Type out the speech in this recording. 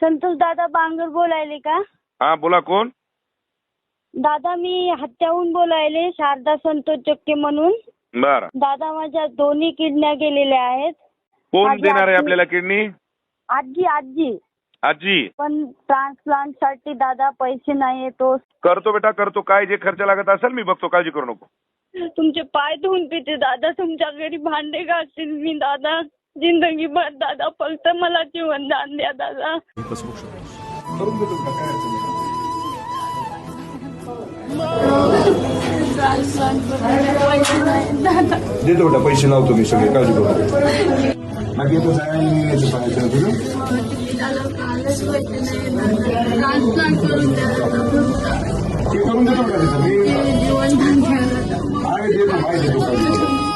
संतोष दादा बांगर बोलायले का? हा बोला कोण? दादा मी हत्याहून बोलायले शारदा संतोष जक्के म्हणून. बर. दादा माझ्या दोन्ही किडन्या गेलेल्या आहेत. कोण माझी देणार आहे आजी- आपल्याला किडनी आजी आजी. आजी. पण ट्रान्सप्लांटसाठी दादा पैसे नाही तो. करतो बेटा करतो. काय जे खर्च लागत असेल मी बघतो. काळजी करू नको. तुमचे पाय धुवून पिते दादा. तुमच्या घरी भांडे घासतील मी दादा. जिंदगीभर दादा फक्त मला जीवनदान द्या दादा. देतो बेटा पैसे लावतो मी सगळे काळजी करू. बाकी येतो जायला नाही यायचं पाहायचं तुझं ते करून देतो बेटा तिथं मी जीवन आहे देतो नका.